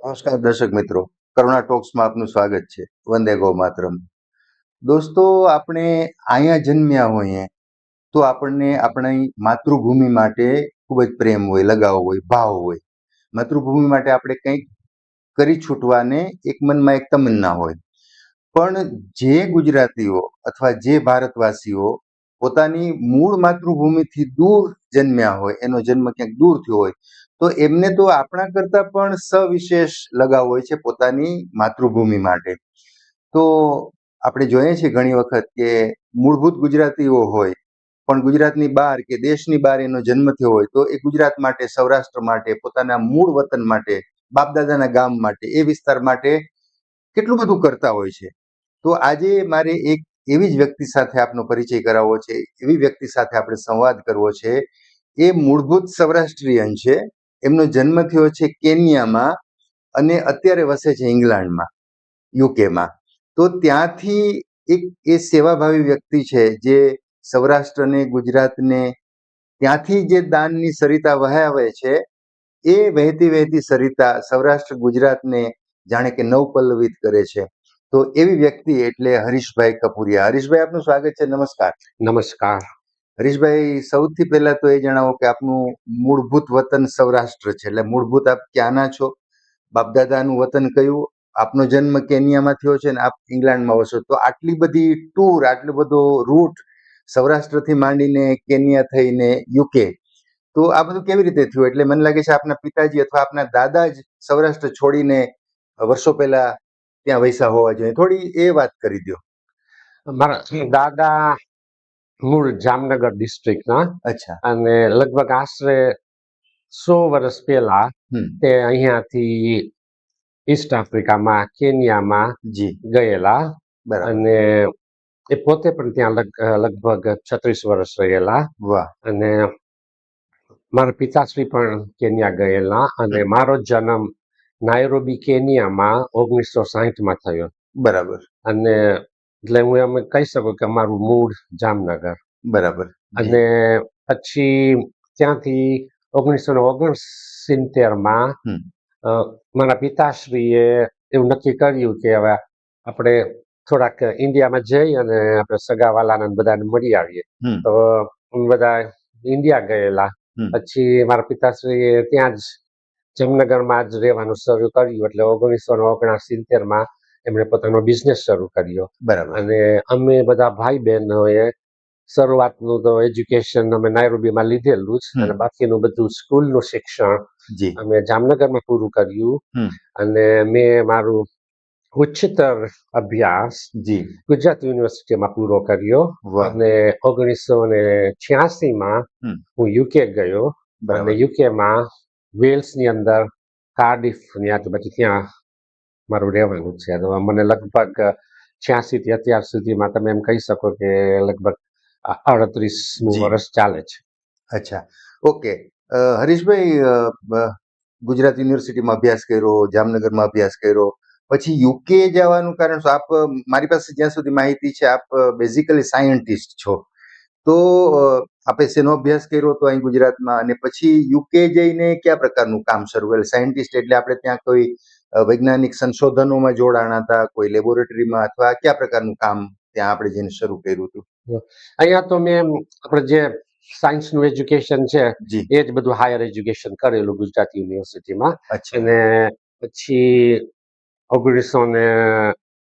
નમસ્કાર દર્શક મિત્રો. કરુણા ટોક્સમાં આપનું સ્વાગત છે. વંદે ગો માતરમ દોસ્તો, આપણે અહીંયા જન્મ્યા હોઈએ તો આપણને આપણી માતૃભૂમિ માટે ખૂબ જ પ્રેમ હોય, લગાવ હોય, ભાવ હોય. માતૃભૂમિ માટે આપણે કંઈક કરી છૂટવાને એક મનમાં એક તમન્ના હોય. પણ જે ગુજરાતીઓ અથવા જે ભારતવાસીઓ પોતાની મૂળ માતૃભૂમિથી દૂર જન્મ્યા હોય, એનો જન્મ ક્યાંક દૂર થયો હોય તો એમને તો આપણા કરતાં પણ સવિશેષ લગાવ હોય છે પોતાની માતૃભૂમિ માટે. તો આપણે જોઈએ છીએ ઘણી વખત કે મૂળભૂત ગુજરાતીઓ હોય, પણ ગુજરાતની બહાર કે દેશની બહાર એનો જન્મ થયો હોય, તો એ ગુજરાત માટે, સૌરાષ્ટ્ર માટે, પોતાના મૂળ વતન માટે, બાપદાદાના ગામ માટે, એ વિસ્તાર માટે કેટલું બધું કરતા હોય છે. તો આજે મારે એક એવી જ વ્યક્તિ સાથે આપનો પરિચય કરાવવો છે, એવી વ્યક્તિ સાથે આપણે સંવાદ કરવો છે. એ મૂળભૂત સૌરાષ્ટ્રીયન છે. એમનો જન્મ થયો છે કેન્યામાં અને અત્યારે વસે છે ઇંગ્લેન્ડમાં યુકેમાં તો ત્યાંથી એક એ સેવાભાવી વ્યક્તિ છે જે સૌરાષ્ટ્રને, ગુજરાતને, ત્યાંથી જે દાનની સરિતા વહાવે છે, એ વહેતી વહેતી સરિતા સૌરાષ્ટ્ર, ગુજરાતને જાણે કે નવપલ્લવિત કરે છે. તો એવી વ્યક્તિ એટલે હરીશભાઈ કપૂરિયા. હરીશભાઈ, આપનું સ્વાગત છે. નમસ્કાર. નમસ્કાર. હરીશભાઈ, સૌથી પહેલા તો એ જણાવો કે આપનું મૂળભૂત વતન સૌરાષ્ટ્ર છે. એટલે મૂળભૂત આપ ક્યાંના છો? બાપદાદાનું વતન કયું? આપનો જન્મ કેનિયામાં થયો છે ને આપ ઇંગ્લેન્ડમાં વસો. તો આટલી બધી ટૂર, આટલો બધો રૂટ સૌરાષ્ટ્રથી માંડીને કેનિયા થઈને યુકે. તો આ બધું કેવી રીતે થયું? એટલે મને લાગે છે આપના પિતાજી અથવા આપના દાદા જ સૌરાષ્ટ્ર છોડીને વર્ષો પહેલા ત્યાં વૈસા હોવા જોઈએ. થોડી એ વાત કરી દો મારા દાદા મૂળ જામનગર ડિસ્ટ્રિક્ટના અચ્છા. અને લગભગ આશરે સો વર્ષ પહેલા તે અહીંયાથી ઈસ્ટ આફ્રિકામાં કેન્યામાં જી. ગયેલા. અને એ પોતે પણ ત્યાં લગભગ છત્રીસ વર્ષ રહેલા. વાહ. અને મારા પિતાશ્રી પણ કેન્યા ગયેલા અને મારો જન્મ નાયરોબી કેન્યામાં ઓગણીસો સાહીઠમાં થયો. બરાબર. અને એટલે હું એમ કહી શકું કે મારું મૂળ જામનગર. બરાબર. અને પછી ત્યાંથી ઓગણીસો ને ઓગણસિત્તેરમાં મારા પિતાશ્રીએ એવું નક્કી કર્યું કે હવે આપણે થોડાક ઇન્ડિયામાં જઈ અને આપણે સગાવાલાને બધાને મળી આવીએ. તો બધા ઇન્ડિયા ગયેલા. પછી મારા પિતાશ્રીએ ત્યાં જ જામનગરમાં જ રહેવાનું શરૂ કર્યું એટલે ઓગણીસો ને ઓગણસિત્તેરમાં એમણે પોતાનો બિઝનેસ શરૂ કર્યો. બરાબર. અને અમે બધા ભાઈ બહેનોએ શરૂઆતનું તો એજ્યુકેશન અમે નાયરોબીમાં લીધેલું જ અને બાકીનું બધું સ્કૂલનું શિક્ષણ અમે જામનગરમાં પૂરું કર્યું. અને મેં મારું ઉચ્ચતર અભ્યાસ જી. ગુજરાત યુનિવર્સિટીમાં પૂરો કર્યો. અને ઓગણીસો ને છ્યાસી માં હું યુકે ગયો. અને બરાબર. વેલ્સ વેલ્સની અંદર કાર્ડિફની આજુબાજુ ત્યાં મારું રહેવાનું છે. અથવા મને લગભગ છ્યાસી થી અત્યાર સુધીમાં તમે એમ કહી શકો કે લગભગ અડત્રીસ વર્ષ ચાલે છે. અચ્છા. ઓકે. હરીશભાઈ ગુજરાત યુનિવર્સિટીમાં અભ્યાસ કર્યો જામનગરમાં અભ્યાસ કર્યો. પછી યુકે જવાનું કારણ શું? આપ મારી પાસે જ્યાં સુધી માહિતી છે આપ બેઝિકલી સાયન્ટિસ્ટ છો. તો આપે શેનો અભ્યાસ કર્યો તો અહીં ગુજરાતમાં અને પછી યુકે જઈને કયા પ્રકારનું કામ શરૂ કર્યું? સાયન્ટિસ્ટ એટલે આપણે ત્યાં કોઈ વૈજ્ઞાનિક સંશોધનોમાં જોડાણા હતા કોઈ લેબોરેટરીમાં અથવા કયા પ્રકારનું કામ ત્યાં આપણે જઈને શરૂ કર્યું હતું? અહીંયા તો મેં આપણે જે સાયન્સનું એજ્યુકેશન છે એ જ બધું હાયર એજ્યુકેશન કરેલું ગુજરાત યુનિવર્સિટીમાં. અને પછી ઓગણીસો ને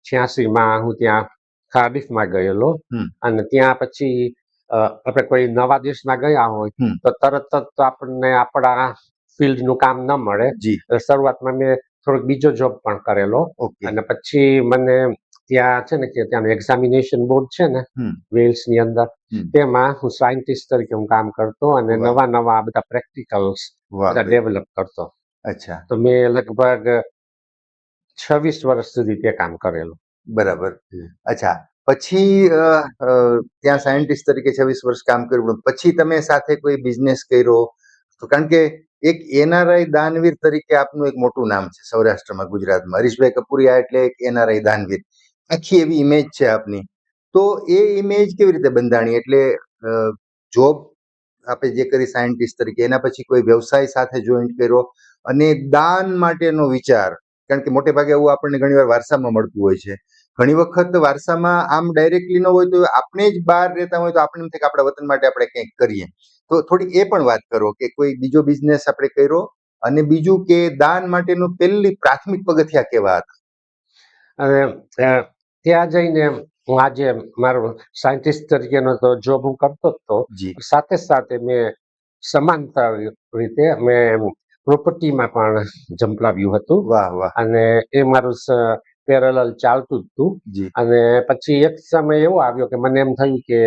છ્યાસીમાં હું ત્યાં કાર્ડિફમાં ગયેલો. અને ત્યાં પછી આપણે કોઈ નવા દેશમાં ગયા હોય તો તરત જ આપણને આપણા ફિલ્ડનું કામ ન મળે. જી. શરૂઆતમાં મેં થોડોક બીજો જોબ પણ કરેલો. ઓકે અને પછી મને ત્યાં છે ને કે ત્યાંનું એક્ઝામિનેશન બોર્ડ છે ને વેલ્સની અંદર તેમાં હું સાયન્ટિસ્ટ તરીકે હું કામ કરતો અને નવા નવા આ બધા પ્રેક્ટિકલ્સ બધા ડેવલપ કરતો. અચ્છા. તો મેં લગભગ છવ્વીસ વર્ષ સુધી તે કામ કરેલું. બરાબર. અચ્છા. પછી ત્યાં સાયન્ટિસ્ટ તરીકે છવ્વીસ વર્ષ કામ કર્યું પછી તમે સાથે કોઈ બિઝનેસ કર્યો? તો કારણ કે એક એનઆરઆઈ દાનવીર તરીકે આપનું એક મોટું નામ છે સૌરાષ્ટ્રમાં, ગુજરાતમાં. હરીશભાઈ કપૂરિયા એટલે એક એનઆરઆઈ દાનવીર. આખી એવી ઇમેજ છે આપની. તો એ ઇમેજ કેવી રીતે બંધાણી? એટલે જોબ આપણે જે કરી સાયન્ટિસ્ટ તરીકે, એના પછી કોઈ વ્યવસાય સાથે જોઈન્ટ કર્યો અને દાન માટેનો વિચાર, કારણ કે મોટે ભાગે એવું આપણને ઘણીવાર વારસામાં મળતું હોય છે. ઘણી વખત વારસામાં આમ ડાયરેક્ટલી ન હોય તો આપણે જ બહાર રહેતા હોય તો આપણે એમ થાય કે આપણા વતન માટે આપણે કંઈક કરીએ. તો થોડી એ પણ વાત કરો કે કોઈ બીજો બિઝનેસ આપણે કર્યો અને બીજું કે દાન માટેનું પહેલી પ્રાથમિક પગથિયા કેવા હતા? અને ત્યાં જઈને હું આજે મારો સાયન્ટિસ્ટ તરીકેનો તો જોબ હું કરતો જ તો. જી. સાથે સાથે મેં સમાંતર રીતે મેં પ્રોપર્ટીમાં પણ ઝંપલાવ્યું હતું. વાહ વાહ. અને એ મારું પેરેલલ ચાલતું જ હતું. અને પછી એક સમય એવો આવ્યો કે મને એમ થયું કે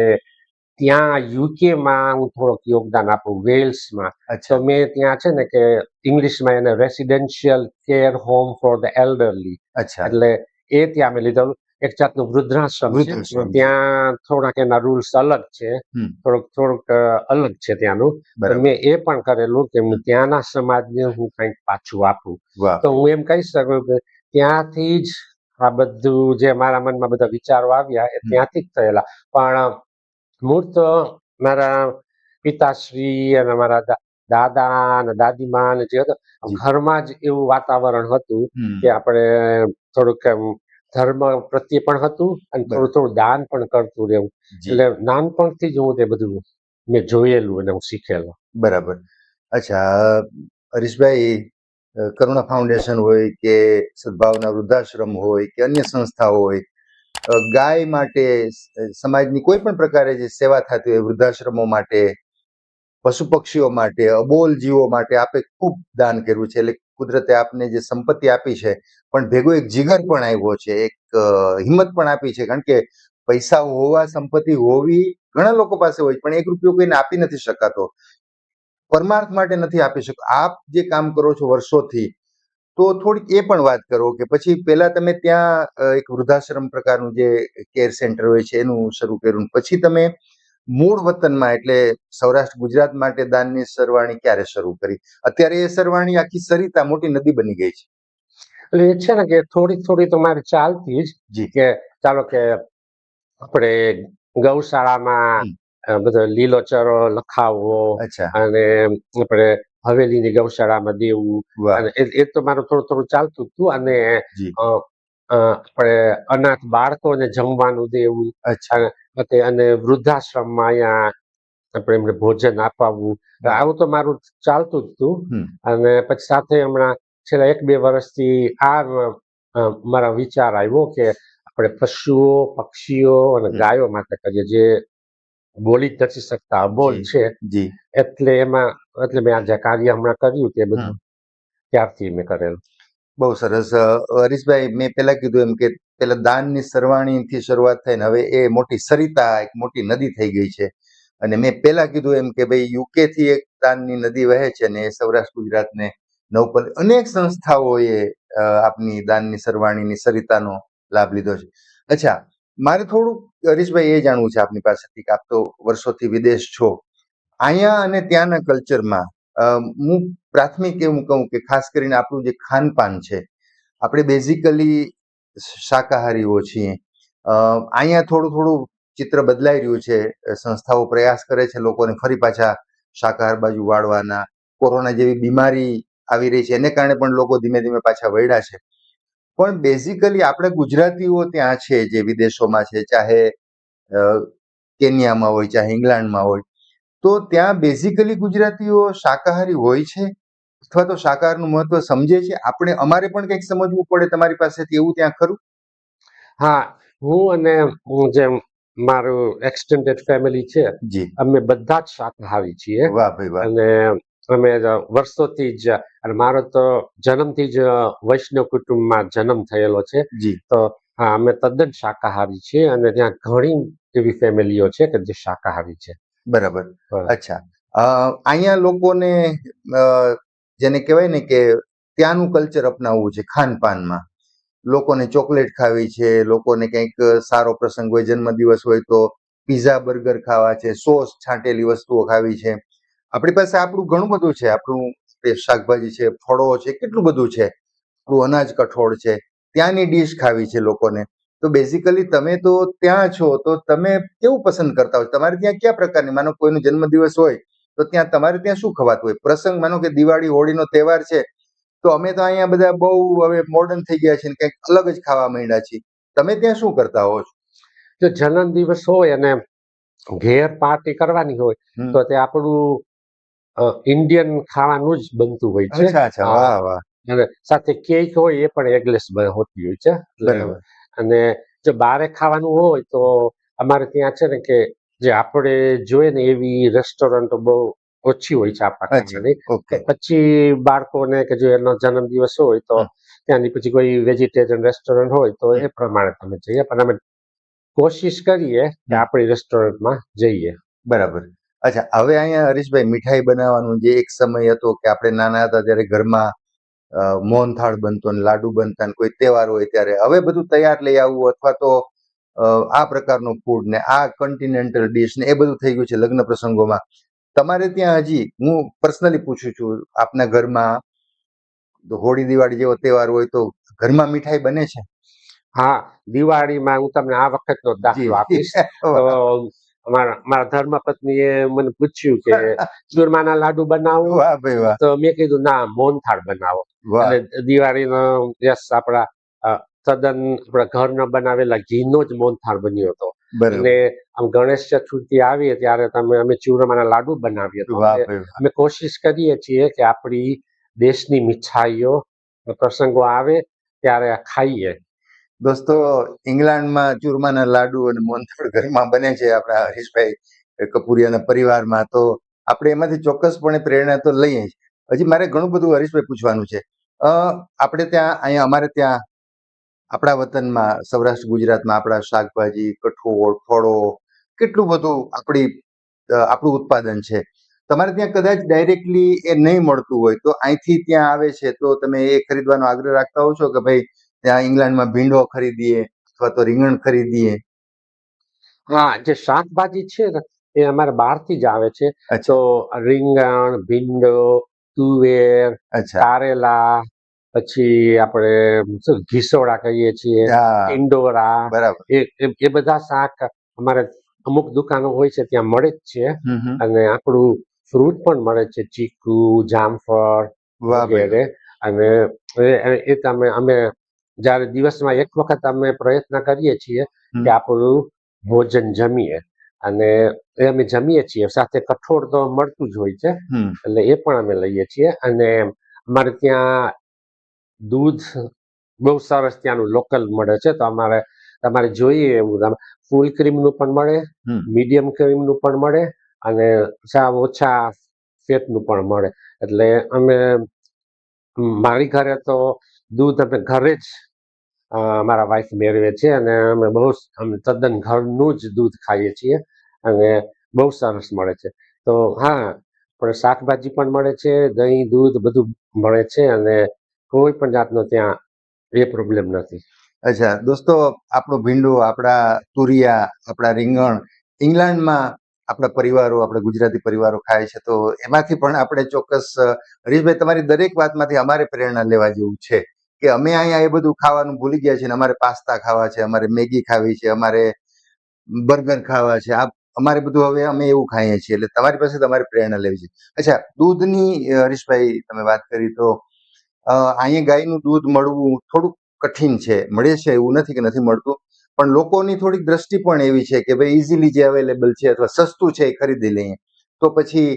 ત્યાં યુકેમાં હું થોડોક યોગદાન આપું વેલ્સમાં. તો અચ્છા મેં ત્યાં છે ને કે ઇંગ્લિશમાં એને residential care home for the elderly. અચ્છા. એટલે એ ત્યાં મેં લીધેલું. એક જાતનું વૃદ્ધાશ્રમ. ત્યાં થોડાક એના રૂલ્સ અલગ છે. થોડુંક થોડુંક અલગ છે ત્યાંનું. મેં એ પણ કરેલું કે હું ત્યાંના સમાજને હું કંઈક પાછું આપું. તો હું એમ કહી શકું કે ત્યાંથી જ આ બધું જે મારા મનમાં બધા વિચારો આવ્યા એ ત્યાંથી જ થયેલા. પણ મૂળ તો મારા પિતાશ્રી અને મારા દાદા અને દાદીમા અને જે હતો ઘરમાં જ એવું વાતાવરણ હતું કે આપણે થોડુંક ધર્મ પ્રત્યે પણ હતું અને થોડું થોડું દાન પણ કરતું રહેવું. એટલે નાનપણથી જ હું તે બધું મેં જોયેલું અને હું શીખેલો. બરાબર. અચ્છા હરીશભાઈ કરુણા ફાઉન્ડેશન હોય કે સદભાવના વૃદ્ધાશ્રમ હોય કે અન્ય સંસ્થાઓ હોય ગાય માટે સમાજની કોઈ પણ પ્રકારે જે સેવા થતી હોય, વૃદ્ધાશ્રમો માટે પશુ પક્ષીઓ માટે, અબોલ જીવો માટે આપે ખૂબ દાન કર્યું છે. એટલે કુદરતે આપને જે સંપત્તિ આપી છે, પણ ભેગો એક જીગર પણ આવ્યો છે, એક હિંમત પણ આપી છે. કારણ કે પૈસા હોવા, સંપત્તિ હોવી ઘણા લોકો પાસે હોય પણ એક રૂપિયો કોઈને આપી નથી શકાતો. પરમાર્થ માટે નથી આપી શકતો આપ જે કામ કરો છો વર્ષોથી તો થોડીક એ પણ વાત કરો કે પછી પહેલા તમે ત્યાં એક વૃદ્ધાશ્રમ પ્રકારનું જે કેર સેન્ટર હોય છે એનું શરૂ કર્યું. પછી તમે મૂળ વતનમાં એટલે સૌરાષ્ટ્ર ગુજરાત માટે દાનની સરવાણી ક્યારે શરૂ કરી? અત્યારે એ સરવાણી આખી સરિતા મોટી નદી બની ગઈ છે. એટલે એ છે ને કે થોડી થોડી તો મારે ચાલતી જ જી. કે ચાલો કે આપણે ગૌશાળામાં બધો લીલો ચરો લીલોચરો લખાવવો અચ્છા. અને આપણે હવેલીની ગૌશાળામાં દેવું અને એ તો મારું થોડું થોડું ચાલતું હતું. અને આપણે અનાથ બાળકોને જમવાનું દેવું અચ્છા. અને અને વૃદ્ધાશ્રમમાં અહીંયા આપણે એમને ભોજન અપાવવું આવું તો મારું ચાલતું જ હતું. અને પછી સાથે હમણાં છેલ્લા એક બે વર્ષથી આ મારા વિચાર આવ્યો કે આપણે પશુઓ પક્ષીઓ અને ગાયો માટે કરીએ. જે બોલી જ નથી શકતા. અબોલ છે જી. એટલે એમાં એટલે મેં આ જે કાર્ય હમણાં કર્યું તે બધું. ત્યારથી મેં કરેલું. બહુ સરસ. હરીશભાઈ મેં પેલા કીધું એમ કે પેલા દાનની સરવાણીથી શરૂઆત થઈને હવે એ મોટી સરિતા એક મોટી નદી થઈ ગઈ છે. અને મેં પેલા કીધું એમ કે ભાઈ યુકે થી એક દાનની નદી વહે છે અને એ સૌરાષ્ટ્ર ગુજરાતને નવપલ અનેક સંસ્થાઓએ આપની દાનની સરવાણીની સરિતાનો લાભ લીધો છે. અચ્છા મારે થોડુંક, હરીશભાઈ, એ જાણવું છે આપની પાસેથી કે આપ તો વર્ષોથી વિદેશ છો. અહીંયા અને ત્યાંના કલ્ચરમાં હું પ્રાથમિક એવું કહું કે ખાસ કરીને આપણું જે ખાનપાન છે, આપણે બેઝિકલી શાકાહારીઓ છીએ. અહીંયા થોડું થોડું ચિત્ર બદલાઈ રહ્યું છે, સંસ્થાઓ પ્રયાસ કરે છે લોકોને ફરી પાછા શાકાહાર બાજુ વાળવાના. કોરોના જેવી બીમારી આવી રહી છે, એને કારણે પણ લોકો ધીમે ધીમે પાછા વળ્યા છે. પણ બેઝિકલી આપણે ગુજરાતીઓ ત્યાં છે જે વિદેશોમાં છે ચાહે કેન્યામાં હોય ચાહે ઇંગ્લેન્ડમાં હોય તો ત્યાં બેઝિકલી ગુજરાતીઓ શાકાહારી હોય છે અથવા તો શાકાહારનું મહત્વ સમજે છે. આપણે અમારે પણ કંઈક સમજવું પડે તમારી પાસેથી એવું ત્યાં ખરું? હા હું અને હું જેમ મારું એક્સટેન્ડેડ ફેમિલી છે જી. અમે બધા જ શાકાહારી છીએ. વાહ ભાઈ વાહ. અને અમે વર્ષોથી જ અને મારો તો જન્મથી જ વૈષ્ણવ કુટુંબમાં જન્મ થયેલો છે. તો હા અમે તદ્દન શાકાહારી છીએ અને ત્યાં ઘણી એવી ફેમિલીઓ છે કે જે શાકાહારી છે. બરાબર. અચ્છા. અહીંયા લોકોને જેને કહેવાય ને કે ત્યાંનું કલ્ચર અપનાવવું છે ખાનપાનમાં. લોકોને ચોકલેટ ખાવી છે લોકોને કંઈક સારો પ્રસંગ હોય જન્મદિવસ હોય તો પીઝા બર્ગર ખાવા છે સોસ છાંટેલી વસ્તુઓ ખાવી છે. આપણી પાસે આપણું ઘણું બધું છે. આપણું શાકભાજી છે ફળો છે કેટલું બધું છે. આપણું અનાજ કઠોળ છે. ત્યાંની ડીશ ખાવી છે લોકોને. તો બેઝિકલી તમે તો ત્યાં છો તો તમે કેવું પસંદ કરતા હોય? તમારે ત્યાં કયા પ્રકારની માનો કોઈનો જન્મદિવસ હોય તો ત્યાં તમારે ત્યાં શું ખવાતું હોય? પ્રસંગ માનો કે દિવાળી હોળીનો તહેવાર છે તો અમે તો અહીંયા બધા બહુ હવે મોડર્ન થઈ ગયા છે ને કંઈક અલગ જ ખાવા માંડ્યા છીએ. તમે ત્યાં શું કરતા હો છો? જો જન્મ દિવસ હોય અને ઘેર પાર્ટી કરવાની હોય તો તે આપણું ઇન્ડિયન ખાવાનું જ બનતું હોય છે. અને સાથે કેક હોય એ પણ એગલેસ હોતી હોય છે. અને જો બારે ખાવાનું હોય તો અમારે ત્યાં છે ને કે જે આપણે જોઈએ ને એવી રેસ્ટોરન્ટો બહુ ઓછી હોય છે આપણા પછી બાળકોને કે જો એનો જન્મદિવસ હોય તો ત્યાંની પછી કોઈ વેજીટેરિયન રેસ્ટોરન્ટ હોય તો એ પ્રમાણે તમે જઈએ. પણ અમે કોશિશ કરીએ કે આપણી રેસ્ટોરન્ટમાં જઈએ. બરાબર. અચ્છા હવે અહીંયા હરીશભાઈ મીઠાઈ બનાવવાનું જે એક સમય હતો કે આપણે નાના હતા ત્યારે ઘરમાં મોહનથાળ બનતો ને લાડુ બનતા ને કોઈ તહેવાર હોય ત્યારે હવે બધું તૈયાર લઈ આવવું અથવા તો આ પ્રકારનું ફૂડ ને આ કન્ટિનેન્ટલ ડીશ ને એ બધું થઈ ગયું છે લગ્ન પ્રસંગોમાં. તમારે ત્યાં હજી હું પર્સનલી પૂછું છું આપના ઘરમાં હોળી દિવાળી જેવો તહેવાર હોય તો ઘરમાં મીઠાઈ બને છે? હા દિવાળીમાં હું તમને આ વખતનો દાખલો આપીશ. તો ધર્મ પત્ની એ મને પૂછ્યું કે ચૂરમાના લાડુ બનાવું? તો મેં કીધું ના મોનથાળ બનાવો. અને દિવાળીનો યસ આપણા તદ્દન આપણા ઘરના બનાવેલા ઘીનો જ મોનથાળ બન્યો હતો. અને આમ ગણેશ ચતુર્થી આવીએ ત્યારે તમે અમે ચૂરમાના લાડુ બનાવીએ તો અમે- કોશિશ કરીએ છીએ કે આપણી દેશની મીઠાઈઓ પ્રસંગો આવે ત્યારે આ ખાઈએ. દોસ્તો, ઇંગ્લેન્ડમાં ચૂરમાના લાડુ અને મોહનથાળ ઘરમાં બને છે આપણા હરીશભાઈ કપૂરિયાના પરિવારમાં. તો આપણે એમાંથી ચોક્કસપણે પ્રેરણા તો લઈએ જ. હજી મારે ઘણું બધું હરીશભાઈ પૂછવાનું છે. આપણે ત્યાં, અહીંયા અમારે ત્યાં, આપણા વતનમાં, સૌરાષ્ટ્ર, ગુજરાતમાં આપણા શાકભાજી, કઠોળ, ફળો, કેટલું બધું આપણી આપણું ઉત્પાદન છે. તમારે ત્યાં કદાચ ડાયરેક્ટલી એ નહીં મળતું હોય તો અહીંથી ત્યાં આવે છે. તો તમે એ ખરીદવાનો આગ્રહ રાખતા હો છો કે ભાઈ ત્યાં ઇંગ્લેન્ડમાં ભીંડો ખરીદીએ અથવા તો રીંગણ ખરીદીએ. હા જે શાકભાજી છે ને એ અમારે બહારથી જ આવે છે. તો રીંગણ ભીંડો તુવેર કારેલા પછી આપણે ઘીસોડા કહીએ છીએ ઇન્ડોરા બરાબર. એ બધા શાક અમારે અમુક દુકાનો હોય છે ત્યાં મળે જ છે. અને આપણું ફ્રૂટ પણ મળે છે ચીકુ જામફળ વગેરે. અને એ તમે અમે જ્યારે દિવસમાં એક વખત અમે પ્રયત્ન કરીએ છીએ. કે આપણું ભોજન જમીએ. અને એ અમે જમીએ છીએ. સાથે કઠોળ તો મળતું જ હોય છે. એટલે એ પણ અમે લઈએ છીએ. અને અમારે ત્યાં દૂધ બહુ સરસ ત્યાંનું લોકલ મળે છે. તો અમારે તમારે જોઈએ એવું. ફૂલ ક્રીમનું પણ મળે મીડિયમ ક્રીમનું પણ મળે અને સાવ ઓછા ફેટનું પણ મળે. એટલે અમે મારી ઘરે તો દૂધ અમે ઘરે જ મારા વાઈફ મેળવે છે અને અમે બહુ અમે તદ્દન ઘરનું જ દૂધ ખાઈએ છીએ અને બહુ સરસ મળે છે. તો હા, પણ શાકભાજી પણ મળે છે, દહીં, દૂધ બધું મળે છે અને કોઈ પણ જાતનો ત્યાં એ પ્રોબ્લેમ નથી. અચ્છા, દોસ્તો, આપણું ભીંડું, આપણા તુરિયા, આપણા રીંગણ ઇંગ્લેન્ડમાં આપણા પરિવારો, આપણા ગુજરાતી પરિવારો ખાય છે. તો એમાંથી પણ આપણે ચોક્કસ, હરીશભાઈ, તમારી દરેક વાતમાંથી અમારે પ્રેરણા લેવા જેવું છે. કે અમે અહીંયા એ બધું ખાવાનું ભૂલી ગયા છીએ અમારે પાસ્તા ખાવા છે, અમારે મેગી ખાવી છે, અમારે બર્ગર ખાવા છે, આ અમારે બધું હવે અમે એવું ખાઈએ છીએ. એટલે તમારી પાસે તમારે પ્રેરણા લેવી છે. અચ્છા, દૂધની હરીશભાઈ, તમે વાત કરી તો અહીંયા ગાયનું દૂધ મળવું થોડુંક કઠિન છે. મળે છે એવું નથી કે નથી મળતું, પણ લોકોની થોડીક દ્રષ્ટિ પણ એવી છે કે ભાઈ ઇઝીલી જે અવેલેબલ છે અથવા સસ્તું છે એ ખરીદી લઈએ. તો પછી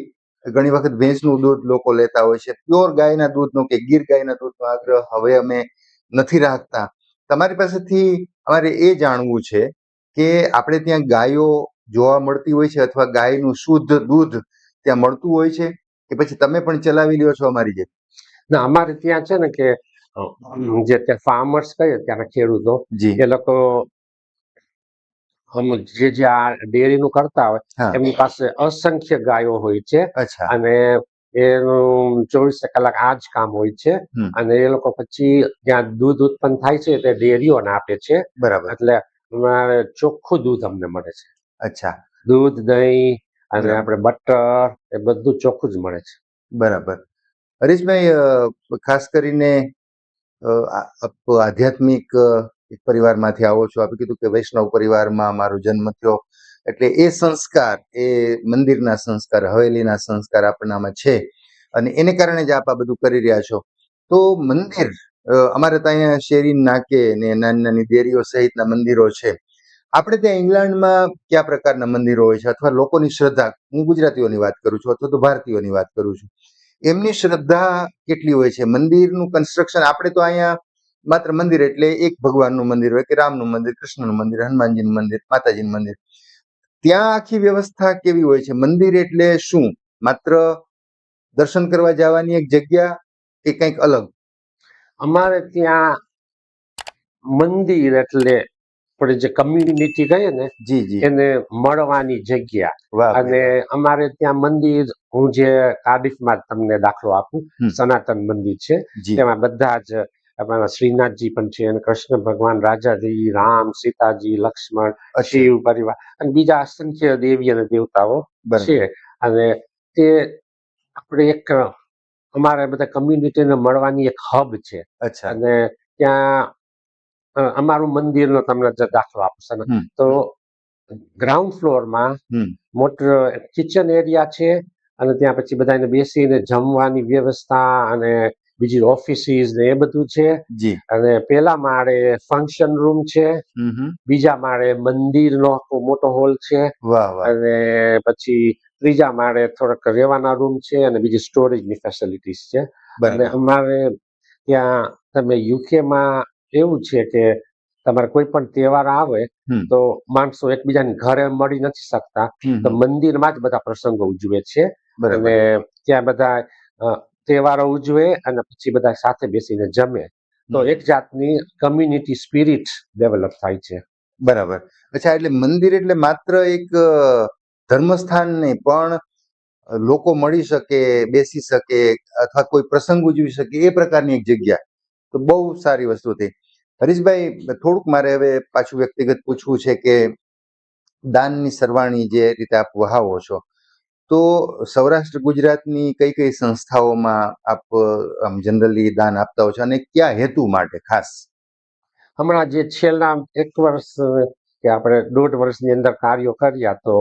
ઘણી વખત ભેંસનું દૂધ લોકો લેતા હોય છે. પ્યોર ગાયના દૂધનો કે ગીર ગાયના દૂધનો આગ્રહ હવે અમે નથી રાખતા. તમારી પાસેથી અમારે એ જાણવું છે કે આપણે ત્યાં ગાયો જોવા મળતી હોય છે અથવા ગાયનું શુદ્ધ દૂધ ત્યાં મળતું હોય છે કે પછી તમે પણ ચલાવી લ્યો છો અમારી જેમ? ના અમારે ત્યાં છે ને કે જે ત્યાં ફાર્મર્સ કહીએ ત્યાંના ખેડૂતો જે. એ લોકો જે જે આ ડેરીનું કરતા હોય એમની પાસે અસંખ્ય ગાયો હોય છે અને એનું ચોવીસ કલાક આ જ કામ હોય છે અને એ લોકો પછી જ્યાં દૂધ ઉત્પન્ન થાય છે તે ડેરીઓને આપે છે. બરાબર. એટલે ચોખ્ખું દૂધ અમને મળે છે. અચ્છા. દૂધ દહીં અને આપણે બટર એ બધું ચોખ્ખું જ મળે છે. બરાબર. હરીશભાઈ ખાસ કરીને આધ્યાત્મિક એક પરિવારમાંથી આવો છો. આપણે કીધું કે વૈષ્ણવ પરિવારમાં મારો જન્મ થયો. એટલે એ સંસ્કાર, એ મંદિરના સંસ્કાર, હવેલીના સંસ્કાર આપણામાં છે. અને એને કારણે જ આપ આ બધું કરી રહ્યા છો. તો મંદિર અમારે ત્યાં અહીંયા શેરી નાકે ને નાની નાની દેરીઓ સહિતના મંદિરો છે. આપણે ત્યાં ઇંગ્લેન્ડમાં કયા પ્રકારના મંદિરો હોય છે? અથવા લોકોની શ્રદ્ધા, હું ગુજરાતીઓની વાત કરું છું અથવા તો ભારતીયોની વાત કરું છું. એમની શ્રદ્ધા કેટલી હોય છે? મંદિરનું કન્સ્ટ્રક્શન આપણે તો અહીંયા માત્ર મંદિર એટલે એક ભગવાનનું મંદિર હોય કે રામનું મંદિર કૃષ્ણનું મંદિર હનુમાનજીનું મંદિર માતાજીનું મંદિર. ત્યાં આખી વ્યવસ્થા કેવી હોય છે? મંદિર એટલે શું? માત્ર દર્શન કરવા જવાની એક જગ્યા કે કંઈક અલગ? અમારે ત્યાં મંદિર એટલે આપણે જે કમ્યુનિટી કહીએ ને જી જી. એને મળવાની જગ્યા. અને અમારે ત્યાં મંદિર હું જે કાર્ડિફમાં તમને દાખલો આપું સનાતન મંદિર છે તેમાં બધા જ અમારા શ્રીનાથજી પણ છે અને કૃષ્ણ ભગવાન રાજાજી રામ સીતાજી લક્ષ્મણ શિવ પરિવાર અને બીજા અસંખ્ય દેવી અને દેવતાઓ છે. અને તે આપણે એક અમારા બધા કમ્યુનિટીને મળવાની એક હબ છે. અચ્છા. અને ત્યાં અમારું મંદિરનો તમને જે દાખલો આપશે ને, તો ગ્રાઉન્ડ ફ્લોરમાં. મોટો કિચન એરિયા છે. અને ત્યાં પછી બધાને બેસીને જમવાની વ્યવસ્થા અને બીજી ઓફિસીસ ને એ બધું છે. અને પેલા માળે ફંક્શન રૂમ છે. બીજા માળે મંદિરનો આખો મોટો હોલ છે. અને પછી ત્રીજા માળે થોડાક રહેવાના રૂમ છે અને બીજી સ્ટોરેજની ફેસિલિટીસ છે. અને અમારે ત્યાં તમે યુકે માં એવું છે કે તમારે કોઈ પણ તહેવાર આવે તો માણસો એકબીજાને ઘરે મળી નથી શકતા. તો મંદિરમાં જ બધા પ્રસંગો ઉજવે છે. અને ત્યાં બધા તહેવારો ઉજવે અને પછી બધા સાથે બેસીને જમે તો એક જાતની કમ્યુનિટી સ્પિરિટ ડેવલપ થાય છે. બરાબર. અચ્છા એટલે મંદિર એટલે માત્ર એક ધર્મસ્થાન નહીં પણ લોકો મળી શકે બેસી શકે અથવા કોઈ પ્રસંગ ઉજવી શકે એ પ્રકારની એક જગ્યા. તો બહુ સારી વસ્તુ થઈ હરીશભાઈ થોડુંક મારે હવે પાછું વ્યક્તિગત પૂછવું છે કે દાનની સરવાણી જે રીતે આપ વહાવો છો તો સૌરાષ્ટ્ર ગુજરાતની કઈ કઈ સંસ્થાઓમાં આપ આમ જનરલી દાન આપતા હો છો અને કયા હેતુ માટે ખાસ? હમણાં જે છેલ્લા એક વર્ષ કે આપણે દોઢ વર્ષની અંદર કાર્યો કર્યા તો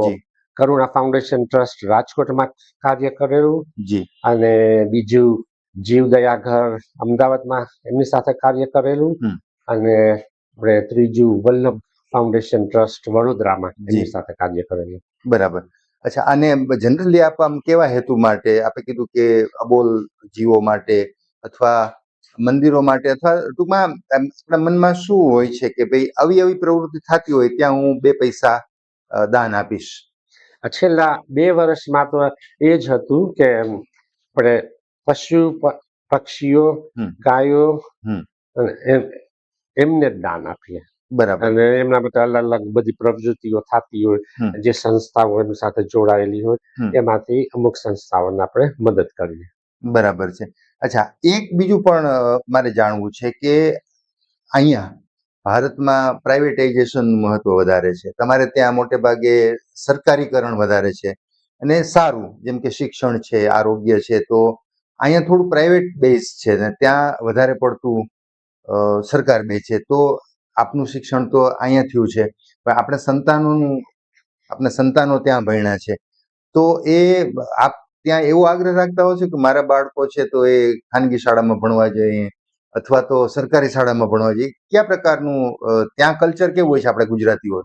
કરુણા ફાઉન્ડેશન ટ્રસ્ટ રાજકોટમાં કાર્ય કરેલું જી. અને બીજું જીવદયા ઘર અમદાવાદમાં એમની સાથે કાર્ય કરેલું અને આપણે ત્રીજું વલ્લભ ફાઉન્ડેશન ટ્રસ્ટ વડોદરામાં એમની સાથે કાર્ય કરેલું. બરાબર. અચ્છા આને જનરલી આપ આમ કેવા હેતુ માટે આપે કીધું કે અબોલ જીવો માટે અથવા મંદિરો માટે અથવા ટૂંકમાં આપણા મનમાં શું હોય છે કે ભાઈ આવી આવી પ્રવૃત્તિ થતી હોય ત્યાં હું બે પૈસા દાન આપીશ? છેલ્લા બે વર્ષમાં તો એ જ હતું કે આપણે પશુ પક્ષીઓ ગાયો એમને જ દાન આપીએ. બરાબર. અને એમના બધા અલગ અલગ બધી પ્રવૃત્તિઓ થતી હોય જે સંસ્થાઓ એમની સાથે જોડાયેલી હોય એમાંથી અમુક સંસ્થાઓને આપણે મદદ કરીએ. બરાબર છે. અચ્છા એક બીજું પણ મારે જાણવું છે કે અહીંયા ભારતમાં પ્રાઇવેટાઇઝેશનનું મહત્વ વધારે છે. તમારે ત્યાં મોટે ભાગે સરકારીકરણ વધારે છે. અને સારું જેમ કે શિક્ષણ છે આરોગ્ય છે તો અહીંયા થોડું પ્રાઇવેટ બેઝ છે ને ત્યાં વધારે પડતું સરકાર બે છે તો આપનું શિક્ષણ તો અહીંયા થયું છે પણ આપણે સંતાનોનું આપણે સંતાનો ત્યાં ભણ્યા છે. તો એ આપ ત્યાં એવો આગ્રહ રાખતા હો છો કે મારા બાળકો છે તો એ ખાનગી શાળામાં ભણવા જઈએ અથવા તો સરકારી શાળામાં ભણવા જોઈએ કયા પ્રકારનું ત્યાં કલ્ચર કેવું હોય છે આપણે ગુજરાતીઓ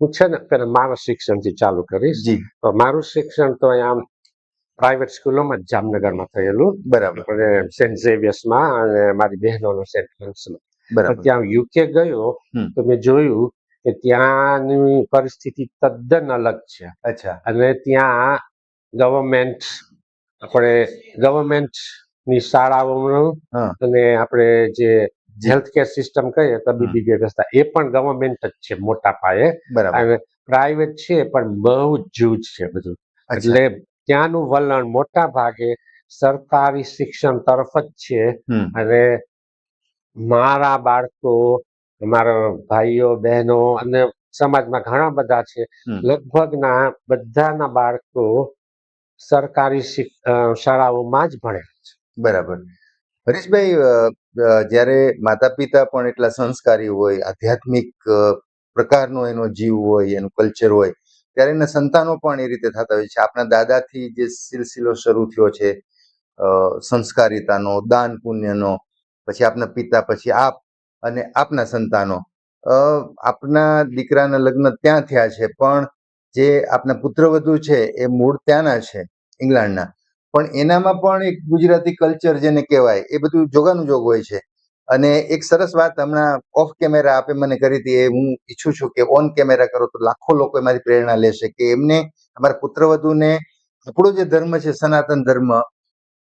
હું છે ને પેલા મારા શિક્ષણથી ચાલુ કરીશ. જી. તો મારું શિક્ષણ તો આમ પ્રાઇવેટ સ્કૂલોમાં જામનગરમાં થયેલું. બરાબર. અને સેન્ટ ઝેવિયર્સમાં અને મારી બહેનોનો સેન્ટ ફ્રાન્સમાં ત્યાં યુકે ગયો તો મેં જોયું કે ત્યાંની પરિસ્થિતિ તદ્દન અલગ છે. અચ્છા. અને ત્યાં ગવર્મેન્ટ આપણે ગવર્મેન્ટની શાળાઓનું શાળાઓ અને આપણે જે હેલ્થ કેર સિસ્ટમ કહીએ તબીબી વ્યવસ્થા એ પણ ગવર્મેન્ટ જ છે મોટા પાયે. અને પ્રાઇવેટ છે પણ બહુ જૂજ છે બધું. એટલે ત્યાંનું વલણ મોટા ભાગે સરકારી શિક્ષણ તરફ જ છે. અને મારા બાળકો મારા ભાઈઓ બહેનો અને સમાજમાં ઘણા બધા છે. લગભગના બધાના બાળકો સરકારી શાળાઓમાં જ ભણે બરાબર. હરીશભાઈ જ્યારે માતા પિતા પણ એટલા સંસ્કારી હોય આધ્યાત્મિક પ્રકારનો એનો જીવ હોય એનું કલ્ચર હોય ત્યારે એના સંતાનો પણ એ રીતે થતા હોય છે. આપણા દાદાથી જે સિલસિલો શરૂ થયો છે સંસ્કારિતાનો દાન પુણ્યનો પછી આપના પિતા, પછી આપ અને આપના સંતાનો. આપના દીકરાના લગ્ન ત્યાં થયા છે, પણ જે આપના પુત્રવધુ છે એ મૂળ ત્યાંના છે, ઇંગ્લેન્ડના. પણ એનામાં પણ એક ગુજરાતી કલ્ચર જેને કહેવાય, એ બધું જોગાનું જોગ હોય છે. અને એક સરસ વાત હમણાં ઓફ કેમેરા આપે મને કરી હતી, એ હું ઈચ્છું છું કે ઓન કેમેરા કરો તો લાખો લોકો એમાંથી પ્રેરણા લેશે કે એમને, અમારા પુત્રવધુને આપણો જે ધર્મ છે, સનાતન ધર્મ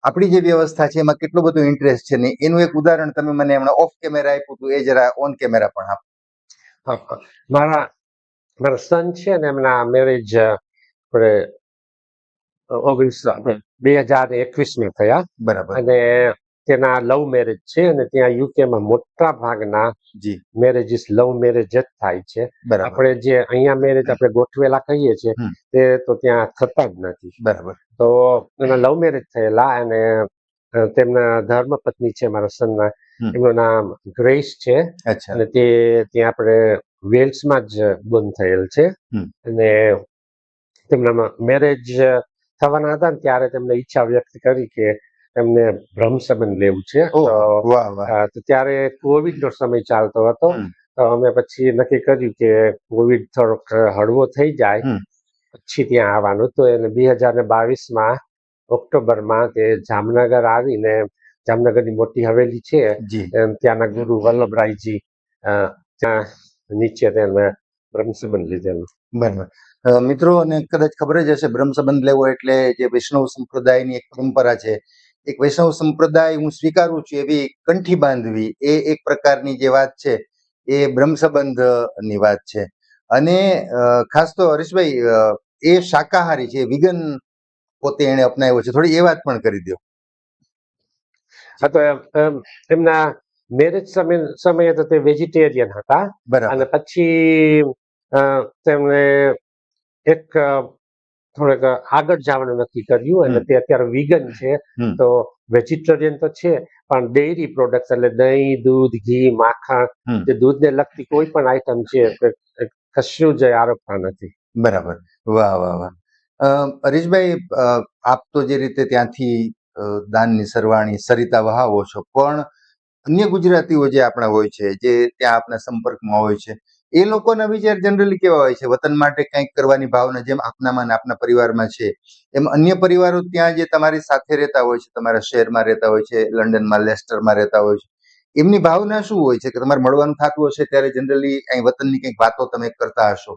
આપણી જે વ્યવસ્થા છે એમાં કેટલો બધો ઇન્ટરેસ્ટ છે ને એનું એક ઉદાહરણ તમે મને હમણાં ઓફ કેમેરા આપ્યું હતું એ જરા ઓન કેમેરા પણ આપો. મારા મારા સન છે ને એમના મેરેજ આપણે ઓગણીસો બે હજાર એકવીસમાં થયા. બરાબર. અને તેના લવ મેરેજ છે અને ત્યાં યુકેમાં મોટા ભાગના જી. મેરેજીસ લવ મેરેજ જ થાય છે. બરાબર. આપણે જે અહીંયા મેરેજ આપણે ગોઠવેલા કહીએ છીએ તે તો ત્યાં થતા જ નથી. બરાબર. તો એના લવ મેરેજ થયેલા અને તેમના ધર્મ પત્ની છે મારા સનના એમનું નામ ગ્રેસ છે. અને તે ત્યાં આપણે વેલ્સમાં જ બંધ થયેલ છે. અને તેમના મેરેજ થવાના હતા ને ત્યારે તેમને ઈચ્છા વ્યક્ત કરી કે એમને ભ્રમ સંબંધ લેવું છે. તો ત્યારે કોવિડ નો સમય ચાલતો હતો. તો અમે પછી નક્કી કર્યું કે કોવિડ થોડોક હળવો થઈ જાય. પછી ત્યાં આવવાનું તો એને બે હજાર ને બાવીસમાં ઓક્ટોબરમાં તે જામનગર આવીને જામનગરની મોટી હવેલી છે ત્યાંના ગુરુ વલ્લભરાયજી ત્યાં નીચે તેને બ્રહ્મસંબંધ લીધેલું. બરાબર. મિત્રો અને કદાચ ખબર જ હશે બ્રહ્મસંબંધ લેવો એટલે જે વૈષ્ણવ સંપ્રદાયની એક પરંપરા છે એક વૈષ્ણવ સંપ્રદાય હું સ્વીકારું છું એવી કંઠી બાંધવી એ એક પ્રકારની જે વાત છે એ બ્રહ્મ સંબંધની વાત છે. અને ખાસ તો હરીશભાઈ એ શાકાહારી છે વિગન પોતે એને અપનાવ્યો છે. થોડી એ વાત પણ કરી દો હા તો એમ- એમ એમના મેરેજ સમય તો તે વેજીટેરિયન હતા. અને પછી તેમણે એક થોડેક આગળ જવાનું નક્કી કર્યું અને તે અત્યારે વિગન છે. તો વેજીટેરિયન તો છે પણ ડેરી પ્રોડક્ટ એટલે દહીં દૂધ ઘી માખણ. જે દૂધને લગતી કોઈ પણ આઈટમ છે કશું જ આરોપતા નથી. બરાબર. વાહ વાહ વાહ. હરીશભાઈ આપ તો જે રીતે ત્યાંથી દાનની સરવાણી, સરિતા વહાવો છો, પણ અન્ય ગુજરાતીઓ જે આપણા હોય છે, જે ત્યાં આપણા સંપર્કમાં હોય છે, એ લોકોના વિચાર જનરલી કેવા હોય છે? વતન માટે કંઈક કરવાની ભાવના જેમ આપનામાં આપના પરિવારમાં છે, એમ અન્ય પરિવારો ત્યાં જે તમારી સાથે રહેતા હોય છે, તમારા શહેરમાં રહેતા હોય છે, લંડનમાં, લેસ્ટરમાં રહેતા હોય છે, એમની ભાવના શું હોય છે? કે તમારે મળવાનું થતું હશે ત્યારે જનરલી અહીં વતનની કંઈક વાતો તમે કરતા હશો.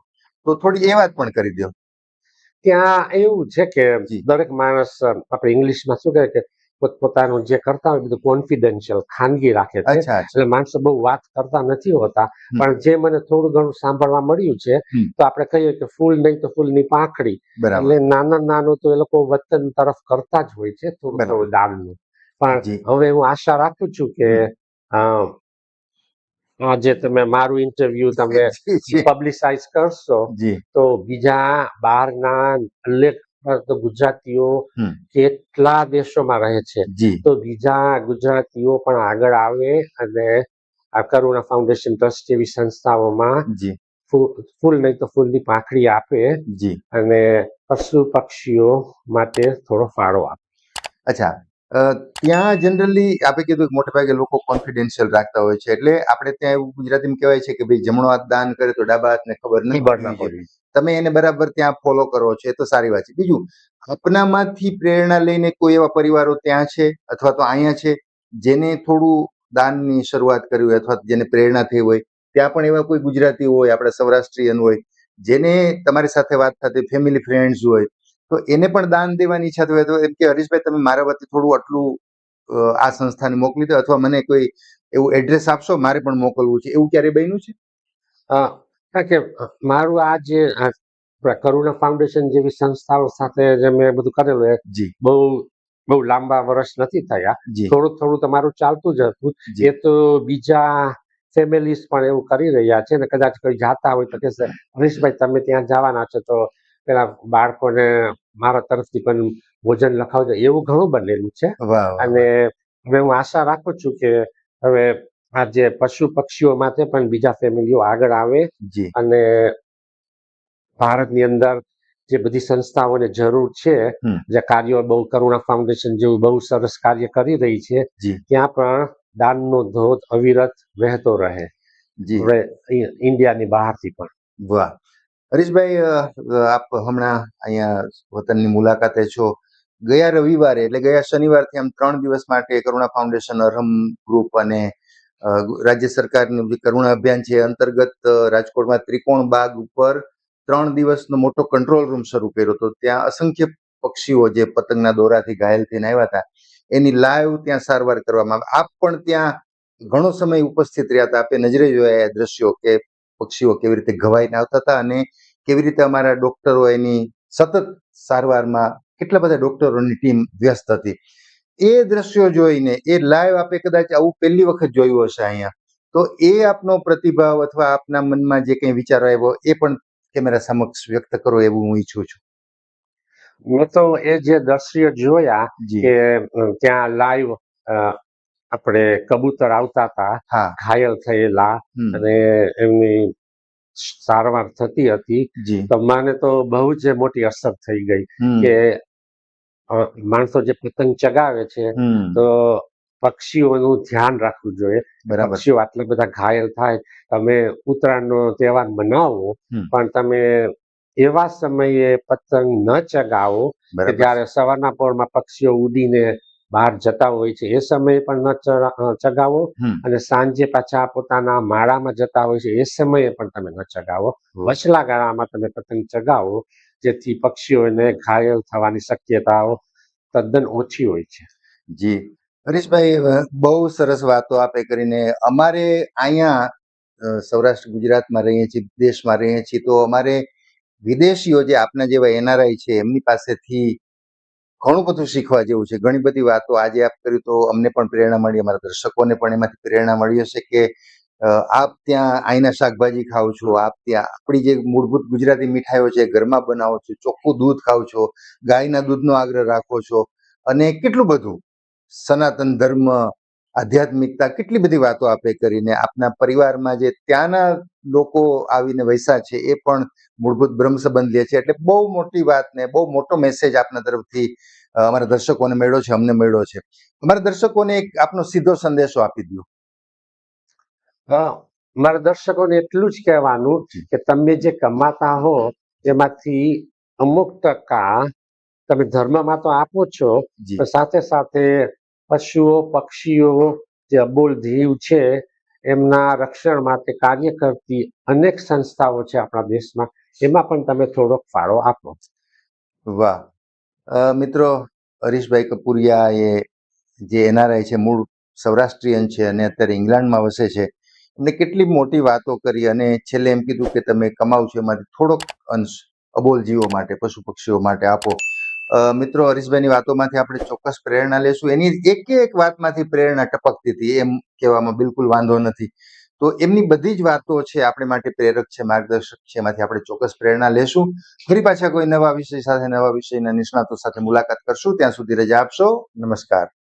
તો થોડી એ વાત પણ કરી દો ત્યાં એવું છે કે દરેક માણસ આપણે ઇંગ્લિશમાં શું કહે કે પોતપોતાનું જે કરતા હોય બધું કોન્ફિડેન્શિયલ ખાનગી રાખે છે. એટલે માણસો બહુ વાત કરતા નથી હોતા. પણ જે મને થોડું ઘણું સાંભળવા મળ્યું છે તો આપણે કહીએ કે ફૂલ નહીં તો ફૂલની પાંખડી. એટલે નાના નાનું તો એ લોકો વતન તરફ કરતા જ હોય છે થોડું થોડું દાનનું પણ હવે હું આશા રાખું છું કે જે તમે મારું ઇન્ટરવ્યુ તમે પબ્લિસાઇઝ કરશો તો બીજા બહારના અનેક તો ગુજરાતીઓ કેટલા દેશોમાં રહે છે. તો બીજા ગુજરાતીઓ પણ આગળ આવે અને આ કરુણા ફાઉન્ડેશન ટ્રસ્ટ જેવી સંસ્થાઓમાં ફૂલ નહીં તો ફૂલની પાંખડી આપે જી. અને પશુ પક્ષીઓ માટે થોડો ફાળો આપે. અચ્છા ત્યાં જનરલી આપણે કીધું કે મોટે ભાગે લોકો કોન્ફિડેન્શિયલ રાખતા હોય છે. એટલે આપણે ત્યાં એવું ગુજરાતીમાં કહેવાય છે કે ભાઈ જમણો હાથ દાન કરે તો ડાબા હાથને ખબર નથી ખબર ના પડવી તમે એને બરાબર ત્યાં ફોલો કરો છો એ તો સારી વાત છે. બીજું આપનામાંથી પ્રેરણા લઈને કોઈ એવા પરિવારો ત્યાં છે અથવા તો અહીંયા છે જેને થોડું દાનની શરૂઆત કરી હોય અથવા જેને પ્રેરણા થઈ હોય ત્યાં પણ એવા કોઈ ગુજરાતી હોય આપણા સૌરાષ્ટ્રીયન હોય જેને તમારી સાથે વાત થતી ફેમિલી ફ્રેન્ડ્સ હોય તો એને પણ દાન દેવાની ઈચ્છા થવી તો એમ કે હરીશભાઈ તમે મારા વતી થોડું આટલું આ સંસ્થાને મોકલી દો અથવા મને કોઈ એવું એડ્રેસ આપશો? મારે પણ મોકલવું છે. એવું ક્યારે બન્યું છે? હા કે મારું આ જે કરુણા ફાઉન્ડેશન જેવી સંસ્થાઓ સાથે જે મેં બધું કરેલું જી. બહુ બહુ લાંબા વર્ષ નથી થયા. થોડું થોડું તમારું ચાલતું જ હતું. જે. એ તો બીજા ફેમિલીઝ પણ એવું કરી રહ્યા છે ને કદાચ કોઈ જાતા હોય તો કે હરીશભાઈ તમે ત્યાં જવાના છો તો પેલા બાળકોને મારા તરફથી પણ ભોજન લખાવજો. એવું ઘણું બનેલું છે. અને હવે હું આશા રાખું છું કે હવે આ જે પશુ પક્ષીઓ માટે પણ બીજા ફેમિલીઓ આગળ આવે અને ભારતની અંદર જે બધી સંસ્થાઓને જરૂર છે જે કાર્યો બહુ કરુણા ફાઉન્ડેશન જેવું બહુ સરસ કાર્ય કરી રહી છે ત્યાં પણ દાનનો ધોધ અવિરત વહેતો રહે. ઇન્ડિયાની બહારથી પણ. વાહ. હરીશભાઈ આપ હમણાં અહીંયા વતનની મુલાકાતે છો. ગયા રવિવારે, એટલે ગયા શનિવારથી આમ ત્રણ દિવસ માટે કરુણા ફાઉન્ડેશન, અરહમ ગ્રુપ અને રાજ્ય સરકારનું જે કરુણા અભિયાન છે અંતર્ગત રાજકોટમાં ત્રિકોણ બાગ ઉપર ત્રણ દિવસનો મોટો કંટ્રોલ રૂમ શરૂ કર્યો હતો. ત્યાં અસંખ્ય પક્ષીઓ જે પતંગના દોરાથી ઘાયલ થઈને આવ્યા હતા, એની લાઈવ ત્યાં સારવાર કરવામાં આવે. આપ પણ ત્યાં ઘણો સમય ઉપસ્થિત રહ્યા હતા. આપે નજરે જોયા એ દ્રશ્યો કે પક્ષીઓ કેવી રીતે ઘવાઈને આવતા હતા અને કેવી રીતે અમારા ડોક્ટરો એની સતત સારવારમાં કેટલા બધા ડોક્ટરોની ટીમ વ્યસ્ત હતી. એ દ્રશ્યો જોઈને એ લાઈવ આપે કદાચ આવું પહેલી વખત જોયું હશે અહીંયા. તો એ આપનો પ્રતિભાવ અથવા આપના મનમાં જે કંઈ વિચાર આવ્યો એ પણ કેમેરા સમક્ષ વ્યક્ત કરો એવું હું ઈચ્છું છું. મેં તો એ જે દ્રશ્ય જોયા કે ત્યાં લાઈવ આપણે કબૂતર આવતા હતા ઘાયલ થયેલા અને એમની સારવાર થતી હતી. તો મને તો બહુ જ મોટી અસર થઈ ગઈ કે માણસો જે પતંગ ચગાવે છે તો પક્ષીઓનું ધ્યાન રાખવું જોઈએ. પક્ષીઓ આટલા બધા ઘાયલ થાય તમે ઉત્તરાયણનો તહેવાર મનાવો પણ તમે એવા સમયે પતંગ ન ચગાવો કે જ્યારે સવારના પોરમાં પક્ષીઓ ઉડીને બહાર જતા હોય છે. એ સમયે પણ ન ચગાવો અને સાંજે પાછા પોતાના માળામાં જતા હોય છે. એ સમયે પણ તમે ન ચગાવો. વચલા ગાળામાં તમે પતંગ ચગાવો જેથી પક્ષીઓને ઘાયલ થવાની શક્યતાઓ તદ્દન ઓછી હોય છે. જી. હરીશભાઈ બહુ સરસ વાતો આપે કરીને અમારે અહીંયા સૌરાષ્ટ્ર ગુજરાતમાં રહીએ છીએ દેશમાં રહીએ છીએ તો અમારે વિદેશીઓ જે આપના જેવા એનઆરઆઈ છે એમની પાસેથી ઘણું બધું શીખવા જેવું છે. ઘણી બધી વાતો આજે આપ કરી તો અમને પણ પ્રેરણા મળી, અમારા દર્શકોને પણ એમાંથી પ્રેરણા મળી હશે કે આપ ત્યાં આઈના શાકભાજી ખાઓ છો, આપ ત્યાં આપણી જે મૂળભૂત ગુજરાતી મીઠાઈઓ છે, ઘરમાં બનાવો છો, ચોખ્ખું દૂધ ખાઓ છો, ગાયના દૂધનો આગ્રહ રાખો છો અને કેટલું બધું સનાતન ધર્મ, આધ્યાત્મિકતા કેટલી બધી વાતો આપે કરીને આપના પરિવારમાં જે ત્યાંના લોકો આવીને વૈસા છે એ પણ મૂળભૂત બ્રહ્મ સંબંધ લે છે. એટલે બહુ મોટી વાત ને બહુ મોટો મેસેજ આપના તરફથી અમારા દર્શકોને મળ્યો છે અમને મળ્યો છે. અમારા દર્શકોને એક આપનો સીધો સંદેશો આપી દો હા મારા દર્શકોને એટલું જ કહેવાનું કે તમે જે કમાતા હો એમાંથી અમુક ટકા તમે ધર્મમાં તો આપો છો સાથે સાથે પશુઓ પક્ષીઓ જે અબોલ જીવ છે એમના રક્ષણ માટે કાર્ય કરતી અનેક સંસ્થાઓ છે આપણા દેશમાં. એમાં પણ તમે થોડોક ફાળો આપો. વાહ. મિત્રો, હરીશભાઈ કપૂરિયા એ જે એનઆરઆઈ છે, મૂળ સૌરાષ્ટ્રીયન છે અને અત્યારે ઇંગ્લેન્ડમાં વસે છે, એમને કેટલી મોટી વાતો કરી અને છેલ્લે એમ કીધું કે તમે કમાવ છો એમાંથી થોડોક અંશ અબોલ જીવો માટે, પશુ પક્ષીઓ માટે આપો. મિત્રો હરીશભાઈની વાતોમાંથી આપણે ચોક્કસ પ્રેરણા લેશું. એની એક એક વાતમાંથી પ્રેરણા ટપકતી હતી, એમ કહેવામાં બિલકુલ વાંધો નથી. તો એમની બધી જ વાતો છે આપણે માટે પ્રેરક છે, માર્ગદર્શક છે, એમાંથી આપણે ચોક્કસ પ્રેરણા લેશું. ફરી પાછા કોઈ નવા વિષય સાથે, નવા વિષયના નિષ્ણાતો સાથે મુલાકાત કરશું. ત્યાં સુધી રજા આપશો. નમસ્કાર.